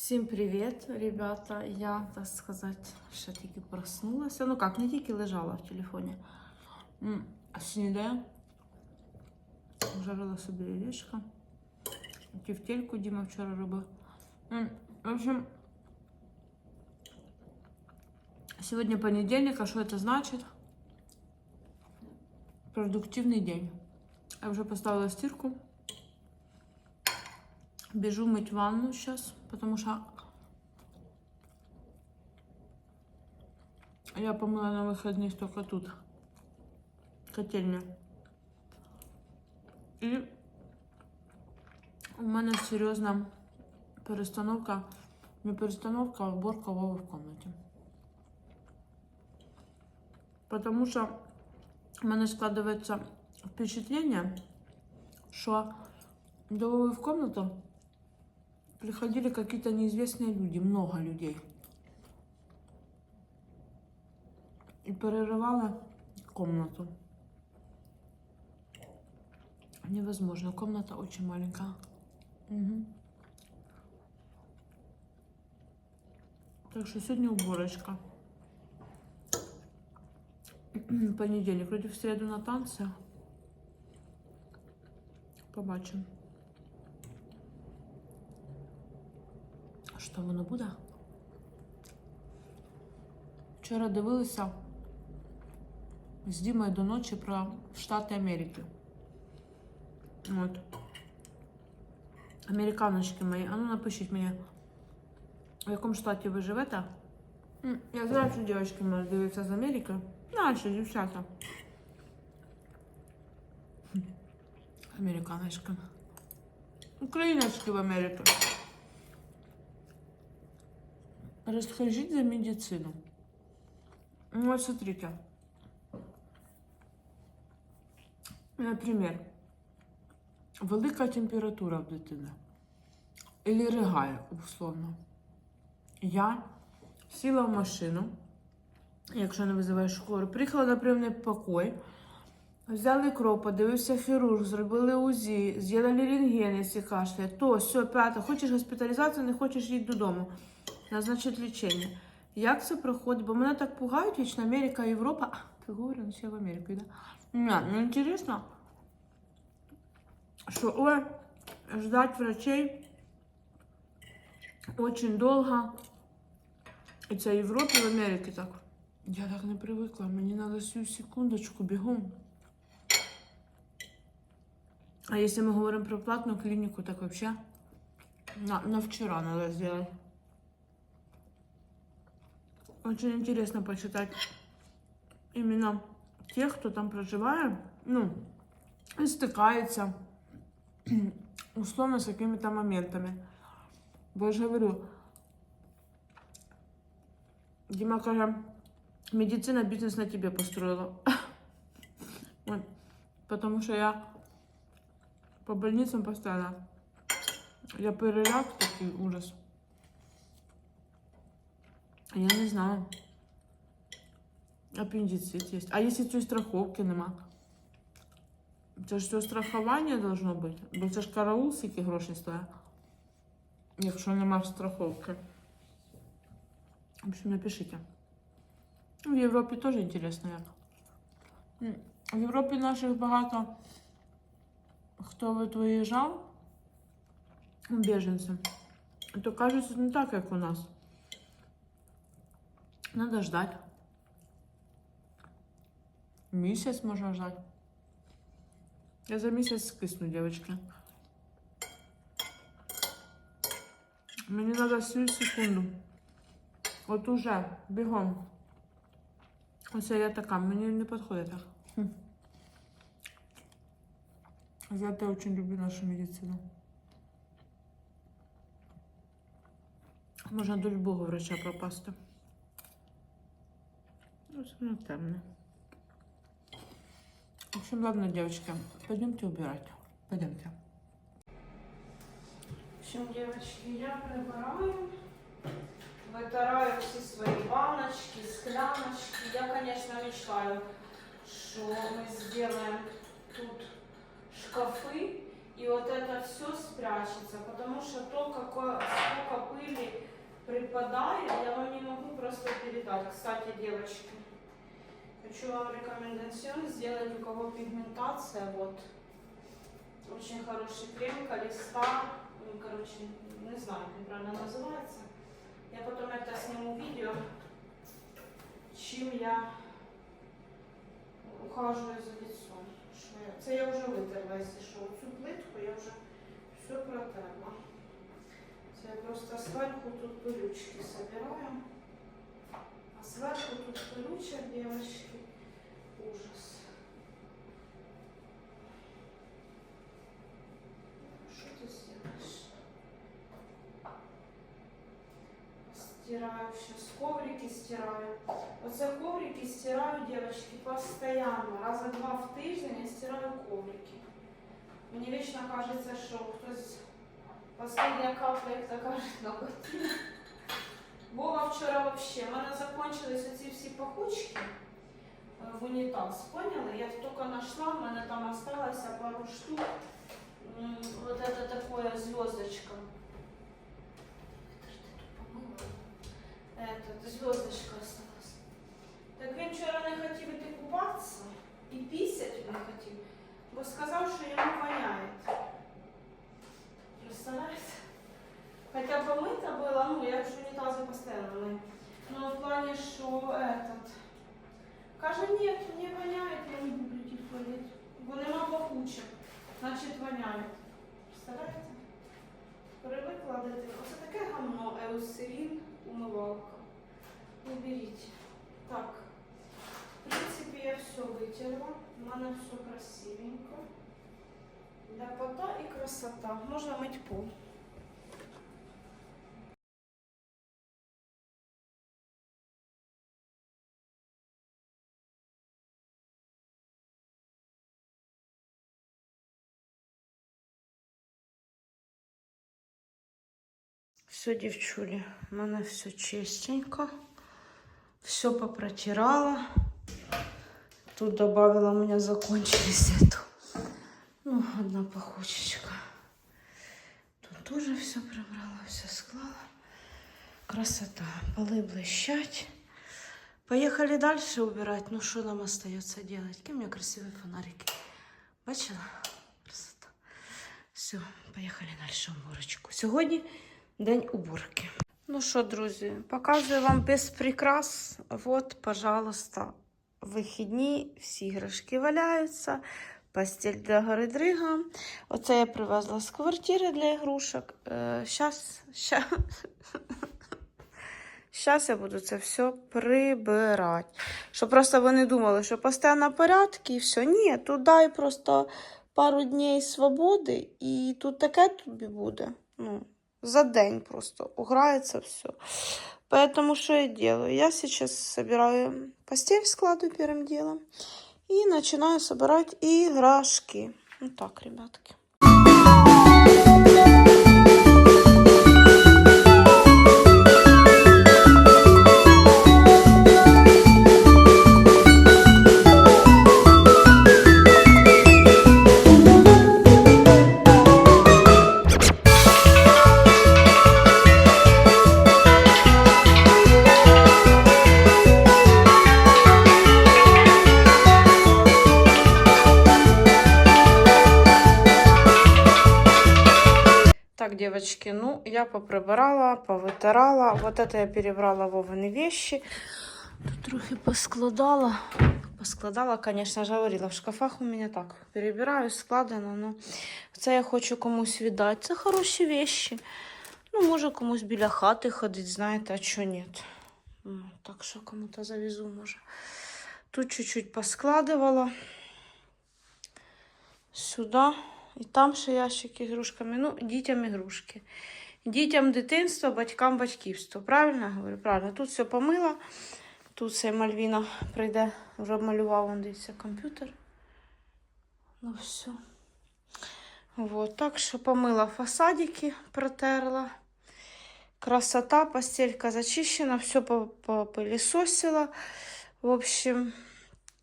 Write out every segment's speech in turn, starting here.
Всім привіт, ребята. Я, так сказати, ще тільки проснулася. Ну як, не тільки лежала в телефоні. М, А снідаю. Жарила собі яєчко. Тівтельку Діма вчора робив. М, В общем, сьогодні понедельник, а що це значить? Продуктивний день. Я вже поставила стирку. Бежу мыть ванну сейчас, потому что я помыла на выходных только тут. Котельня. І у мене серйозна перестановка. Не перестановка, а уборка Вови в комнаті. Потому що в мене складывается впечатление, що до Вовы в комнату приходили какие-то неизвестные люди, много людей. И перерывала комнату. Невозможно. Комната очень маленькая. Мгм. Так что сегодня уборочка. Понедельник. Вроде в среду на танцы. Побачимо. Що воно буде? Вчора дивилися з Дімою до ночі про Штати Америки. От. Американочки мої. А ну напишіть мені, в якому штаті ви живете? Я знаю, що дівчатки можуть дивитися з Америки. Наші дівчата. Американочки. Україночки в Америці. Расскажите за медицину. Ну, вот смотрите. Например, велика температура в дитини. Или ригає, условно. Я сіла в машину, якщо не визиваєш школу, приїхала на прийомний покой, взяли кров, подивився хірург, зробили УЗІ, зробили рентген, якщо кашляє, то, все, п'яте, хочеш госпіталізацію, не хочеш їдь додому назначить лічення. Як це проходить? Бо мене так пугають вічно Америка, Європа. А, ти говорю, ну ще в Америку, да? Не, ну інтересно, що ой, ждать врачей очень долго. І це в Європі, в Америці так. Я так не привикла, мені треба всю секундочку бігом. А якщо ми говоримо про платну клініку, так взагалі на, на вчора треба зробити. Очень интересно почитать именно тех, кто там проживает, ну, и стыкается условно с какими-то моментами. Я говорю, Дима каже, медицина бизнес на тебе построила. Вот. Потому что я по больницам постоянно. Я переляк такой ужас. Я не знаю. Аппендицит есть. А если цієї страховки нема? Це ж все страхування должно бути. Бо це ж караул скільки грошей стоїть. Якщо нема страховки. В общем, напишите. В Європі теж інтересно як. М, В Європі наших багато хто от виїжджав біженцям. То кажуть, не так, як у нас. Надо ждать. Месяц можно ждать. Я за месяц скисну, девочки. Мне надо всю секунду. Вот уже, бегом. Оце я така, мені не підходить так. Хм. Зато я очень люблю нашу медицину. Можна до любого врача пропасти. Ну, все равно темно. В общем, ладно, девочки, пойдемте убирать. Пойдемте. В общем, девочки, я прибираю, вытираю все свои баночки, скляночки. Я, конечно, мечтаю, что мы сделаем тут шкафы, и вот это все спрячется, потому что то, какое, сколько пыли припадает, я вам не могу просто передать. Кстати, девочки, хочу вам рекомендацию сделать, у кого пигментация, вот. Очень хороший крем, колеста, ну, короче, не знаю, как правильно называется. Я потом это сниму видео, чим я ухаживаю за лицом. Це я вже витерла, якщо що. Цю плитку я вже все протерла. Я просто сверху тут пилючки собираю. А сверху тут пилюча, девочки. Ужас. Что ты сделаешь? Стираю сейчас коврики стираю. Оце коврики стираю, девочки, постоянно. Раза два в тиждень я стираю коврики. Мені вічно кажеться, що хтось Последня капля, як то кажуть, на коті. Вова вчора вообще, в мене закончились оці всі пахучки е, в унітаз, поняли? Я тільки знайшла, в мене там осталося пару штук. Вот это такое звездочка. Этот, звездочка осталась. Так він вчора не хотів іти купатися і пісять не хотів, бо сказав, що йому воняє. Представляете? Хотя помыто было, ну, я же унитазы постоянно мою. Но в плане, что этот... Каже, нет, не воняет, я не буду идти в туалет. Бо нема пахуче, значить воняє. Представляєте? Привикла дитина. Оце таке гамно, еусерін, умивалка. Уберіть. Так. В принципі, я все витерла. У мене все красивенько. Ляпота і красота. Можна мить пол. Все, девчули, у мене все чистенько. Все попротирала. Тут добавила, у меня закончились эту. Ну, одна пахучечка. Тут тоже все прибрала, все склала. Красота. Полы блещать. Поехали дальше убирать. Ну, что нам остается делать? Какие у меня красивые фонарики. Бачила? Красота. Все, поїхали далі уборочку. Сьогодні день уборки. Ну що, друзі, показую вам без прикрас. Вот, пожалуйста, вихідні, всі іграшки валяються Постіль для гори дрига. Оце я привезла з квартири для ігрушок. Е, щас, щас, щас я буду це все прибирати. Щоб просто ви не думали, що постійно порядки і все. Ні, тут дай просто пару днів свободи, і тут таке тобі буде. Ну, за день просто уграється все. Поэтому что я делаю? Я сейчас собираю постель, складываю первым делом. И начинаю собирать игрушки. Вот так, ребятки. я поприбирала, повитирала. Вот это я перебрала Вовины вещи. Тут трохи поскладала. Поскладала, конечно же, говорила, в шкафах у меня так. Перебираю, складено, но це я хочу комусь віддати. Це хороші вещи. Ну, може, комусь біля хати ходить, знаєте, а чого ні. Ну, Так що кому-то завезу, може. Тут чуть-чуть поскладывала. Сюда. І там ще ящик з ігрушками. Ну, дітям ігрушки. Дітям дитинство, батькам батьківство. Правильно я говорю? Правильно. Тут все помила. Тут все Мальвіна прийде, вже малював, он дивиться комп'ютер. Ну все. Вот, так що помила фасадики, протерла. Красота, постелька зачищена, все попылесосила. В общем,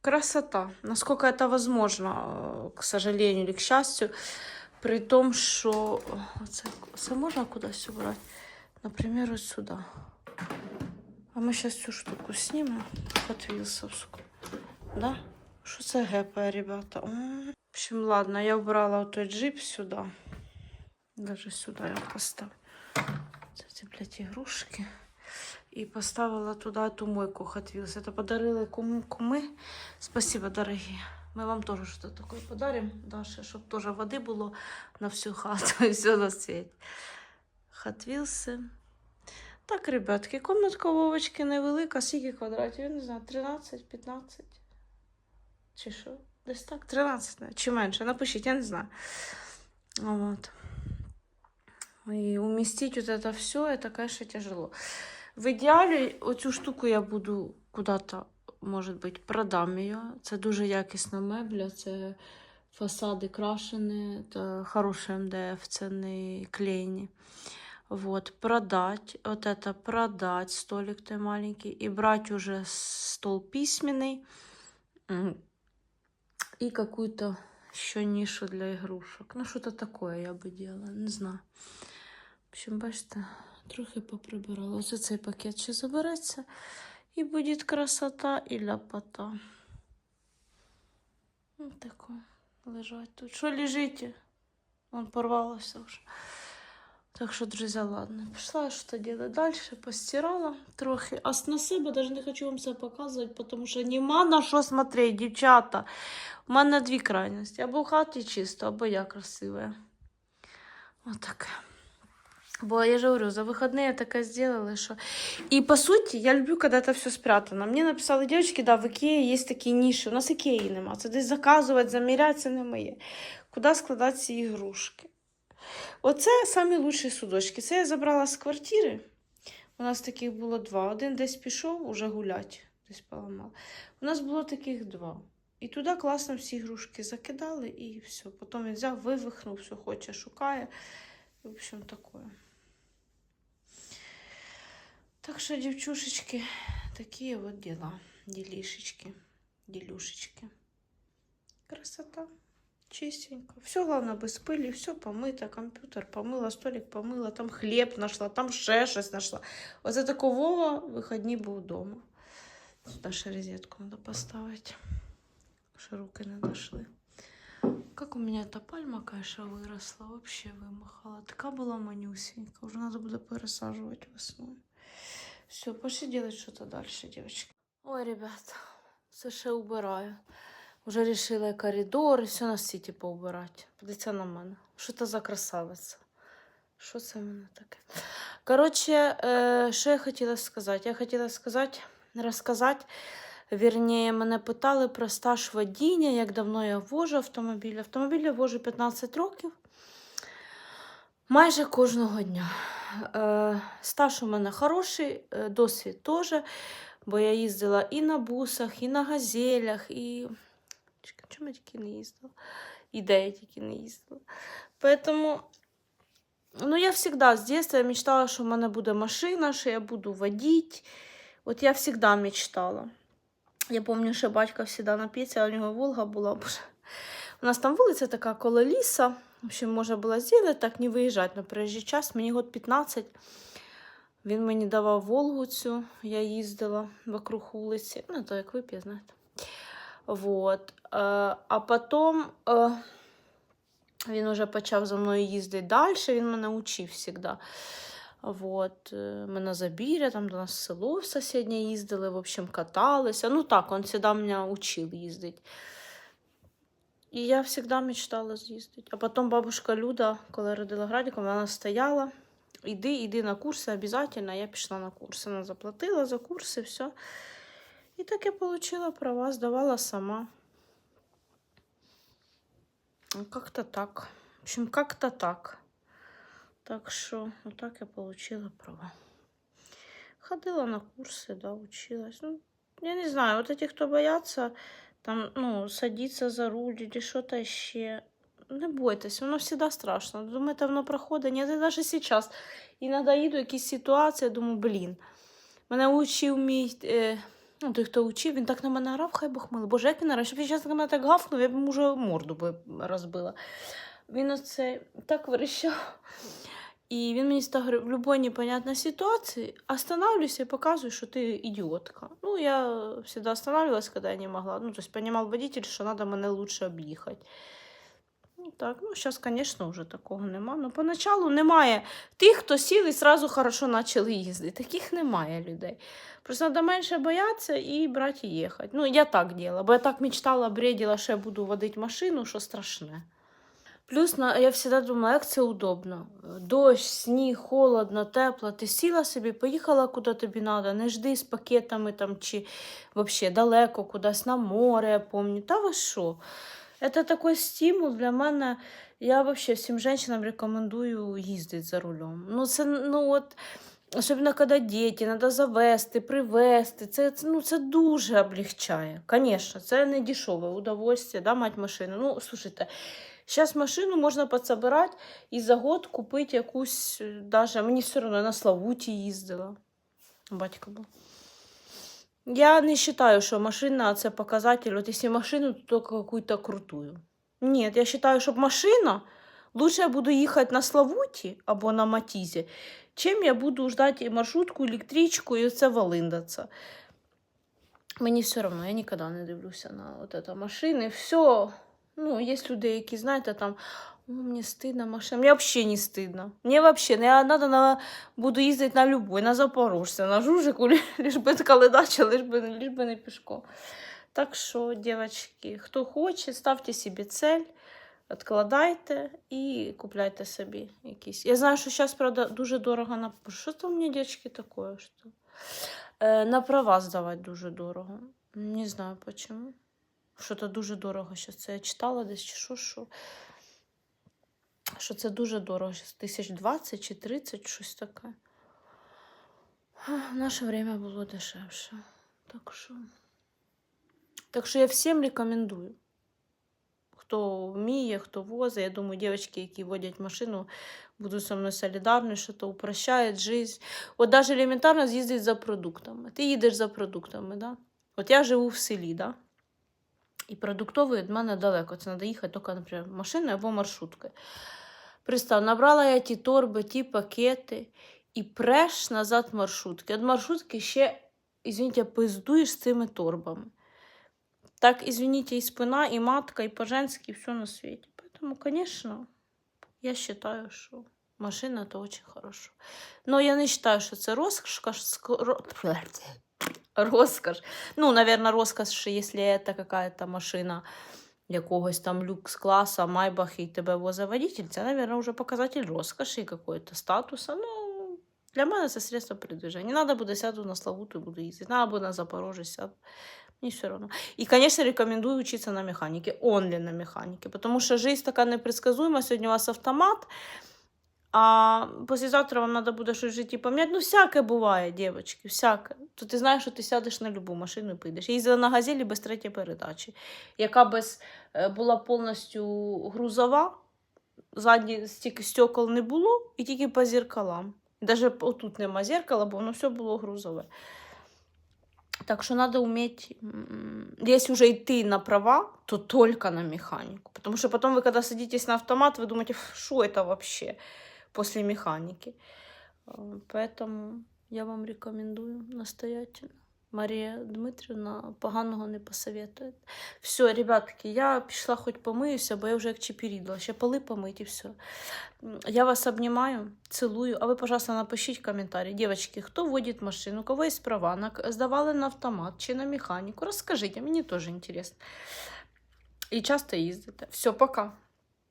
красота. Насколько это возможно, э, к сожалению или к счастью, при том, что... Це, це можна кудись убрати? Наприклад, ось сюди. ми зараз цю штуку знімемо. Hot Да? Що це гепає, ребята? В общем, ладно, я вбрала той джип сюди. Даже сюди я поставлю. Це ці, блядь, ігрушки. І поставила туди ту мойку Hot Wheels. Это подарили кум, куми. Спасибо, дорогі. Ми вам теж щось таке подаримо, Даша, щоб теж води було на всю хату і все на. Hot Wheels. Так, ребятки, комнатка Вовочки невелика, скільки квадратів, я не знаю, 13, 15. Чи що? Десь так, 13, чи менше. Напишіть, я не знаю. Вот. И уместить вот это все, это, конечно, тяжело. В ідеалі оцю штуку я буду куди-то, може бути, продам її. Це дуже якісна мебля, це фасади крашені, це хороший МДФ, це не клеєні. Вот, продать, вот это продать, столик той маленький, и брать уже стол письменный м, и какую-то еще нишу для игрушек. Ну, что-то такое я бы делала, не знаю. В общем, бачите, трохи поприбирала. Ось цей пакет ще забереться, і буде красота і ляпота. Ну, тако лежать тут. Що лежите? Он порвалося вже. Так що, друзі, ладно. Пішла що делать далі, постирала трохи. А на себе навіть не хочу вам це показувати, тому що нема на що смотреть, дівчата. У мене дві крайності. Або в хаті чисто, або я красива. Отак. Бо я же говорю, за выходные такая сделала, что... И по сути, я люблю, когда это все спрятано. Мне написали девочки, да, в Икее есть такие ниши. У нас Икеї нема. Це десь заказувати, заміряти, це не моє. Куди складати ці ігрушки? Оце самі лучші судочки. Це я забрала з квартири. У нас таких було два. Один десь пішов уже гулять, десь поламав. У нас було таких два. І туди класно всі ігрушки закидали і все. Потім він взяв, вивихнув, все хоче, шукає. В общем, такое. Так что, девчушечки, такие вот дела. Делишечки, делюшечки. Красота. Чистенько. Все, главное, без пыли, все помыто. Компьютер помыла, столик помыла, там хлеб нашла, там ще нашла. Оце такого виходні був вдома. Сюди ще розетку надо поставить. Ще не дошли. Как у меня эта пальма, конечно, выросла, вообще вымахала. Такая была манюсенькая, уже надо будет пересаживать весной. Все, пошли делать что-то дальше, девочки. Ой, ребят, все ще убираю. Уже решила коридор, все на світі поубирати. Подивіться на мене. Що це за красавиця? Що це в мене таке? Коротше, що я хотіла сказати? Я хотіла сказати, розказати. Вірніше, мене питали про стаж водіння, як давно я вожу автомобіль. Автомобіль я вожу 15 років. Майже кожного дня. Е, стаж у мене хороший, е, досвід теж, бо я їздила і на бусах, і на газелях, і. Чому я тільки не їздила? І де я тільки не їздила. Поэтому, ну, я завжди з дитинства мечтала, що в мене буде машина, що я буду водити. От я завжди мечтала. Я пам'ятаю, що батько завжди нап'ється, а у нього Волга була. У нас там вулиця така коло ліса. В общем, можна було зробити, так не виїжджати на проїжджий час. Мені год 15. Він мені давав Волгу цю, я їздила вокруг вулиці. Ну, то як вип'є, знаєте. Вот. Е, А потім е, він вже почав за мною їздити далі, він мене учив завжди. Вот. Ми на Забір'я, там до нас село в сусіднє їздили, в общем, каталися. Ну так, він завжди мене учив їздити. І я завжди мечтала з'їздити. А потім бабушка Люда, коли родила Градіка, вона стояла. Іди, іди на курси, обов'язково. Я пішла на курси. Вона заплатила за курси, все. І так я отримала права, здавала сама. Ну, Как-то так. В общем, как-то так. Так що, отак я отримала права. Ходила на курси, да, училась. Ну, я не знаю, вот эти, хто боятся, там, ну, садиться за руль или что-то ще. Не бойтесь, воно завжди страшно. Думаєте, воно проходить. Я навіть зараз. Іноді їду якісь ситуації, думаю, блін. Мене учив мій, е, ну, той, хто учив, він так на мене грав, хай Бог милий. Боже, як він грав, щоб він зараз на мене так гавкнув, я б йому вже морду би розбила. Він оце так верещав. І він мені став в будь-якій непонятній ситуації останавливайся і показуй, що ти ідіотка. Ну, я завжди останавливалась, коли я не могла. Ну, тобто, понимал водитель, що треба мене лучше об'їхати. Ну, так, ну, зараз, звісно, вже такого нема. Ну, поначалу немає тих, хто сів і зразу хорошо почали їздити. Таких немає людей. Просто треба менше боятися і брати і їхати. Ну, я так робила, бо я так мечтала, бредила, що я буду водити машину, що страшне. Плюс я завжди думала, як це удобно. Дощ, сніг, холодно, тепло. Ти сіла собі, поїхала куди тобі треба, не жди з пакетами там, чи взагалі далеко кудись на море, я пам'ятаю. Та ви що? Це такий стимул для мене. Я взагалі всім жінкам рекомендую їздити за рулем. Ну, це, ну, от, особливо, коли діти, треба завести, привезти. Це, це, ну, це дуже облегчає. Звісно, це не дешеве удовольствие, да, мати машину. Ну, слушайте, Сейчас машину можна підсобирати і за год купити якусь, е, даже, мені все одно на Славуті їздила. Батько був. Я не вважаю, що машина це показатель. От якщо машину, то только какую-то крутую. Ні, я вважаю, щоб машина, лучше я буду їхати на Славуті або на Матізі, чим я буду ждати маршрутку, електричку і це валиндаться. Мені все одно, я ніколи не дивлюся на от это машини. Все. Ну, є люди, які, знаєте, там, о, мені стидно машина. Мені взагалі не стидно. Мені взагалі, я надо на, буду їздити на любой, на Запорожця, на Жужику, лиш би каледача, лиш би, лиш би не пішком. Так що, дівчатки, хто хоче, ставте собі цель, відкладайте і купляйте собі якісь. Я знаю, що зараз, правда, дуже дорого на. Що там у мене, дівчатки, таке? Що? Е, на права здавати дуже дорого. Не знаю чому. Що то дуже дорого. Що це я читала десь чи що, що. Що це дуже дорого. Щас Тисяч 20 чи 30, щось таке. В наше время було дешевше. Так що. Так що я всім рекомендую. Хто вміє, хто возить. Я думаю, дівчатки, які водять машину, будуть со мною солідарні, що то упрощає життя. От навіть елементарно з'їздити за продуктами. Ти їдеш за продуктами, да? От я живу в селі, да? І продуктовий від мене далеко. Це треба їхати тільки, наприклад, машиною або маршруткою. Пристав, набрала я ті торби, ті пакети і преш назад маршрутки. От маршрутки ще, извините, пиздуєш з цими торбами. Так, извините, і спина, і матка, і по-женськи, і все на світі. Поэтому, конечно, я вважаю, що машина то очень хорошо. Но я не вважаю, що це розкошь, роскошь. Ну, наверное, роскошь, если это какая-то машина якогось там люкс-класса, Майбах, і тебе возить водитель, це, наверное, вже показатель розкоші какой-то статуса. Ну, для мене це средство передвиження. Не надо буде сяду на Славуту і буду їздити. Надо буде на Запорожжя сяду. Мені все равно. И, конечно, рекомендую учиться на механике, онли на механике, потому что жизнь така непредсказуема. Сьогодні у вас автомат, а післязавтра вам треба буде щось в житті поміняти. Ну, всяке буває, дівчатки, всяке. То ти знаєш, що ти сядеш на любу машину і підеш. Я їздила на газелі без третьої передачі, яка без е, була повністю грузова, задні стільки стекол не було, і тільки по зеркалам. Навіть отут нема зеркала, бо воно все було грузове. Так что надо уметь, м, если уже идти на права, то только на механику. Потому что потом вы, когда садитесь на автомат, вы думаете, «Ф, что это вообще После механики. Э, Поэтому я вам рекомендую настоятельно. Марія Дмитрівна поганого не посоветує. Все, ребятки, я пішла хоч помиюся, бо я вже як чепірідла. Ще поли помить і все. Я вас обнімаю, цілую. А ви, пожалуйста, напишіть коментарі. Дівчатки, хто водить машину, у кого є права, на- здавали на автомат чи на механіку? Розкажіть, мені теж інтересно. І часто їздите. Все, пока.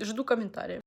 Жду коментарів.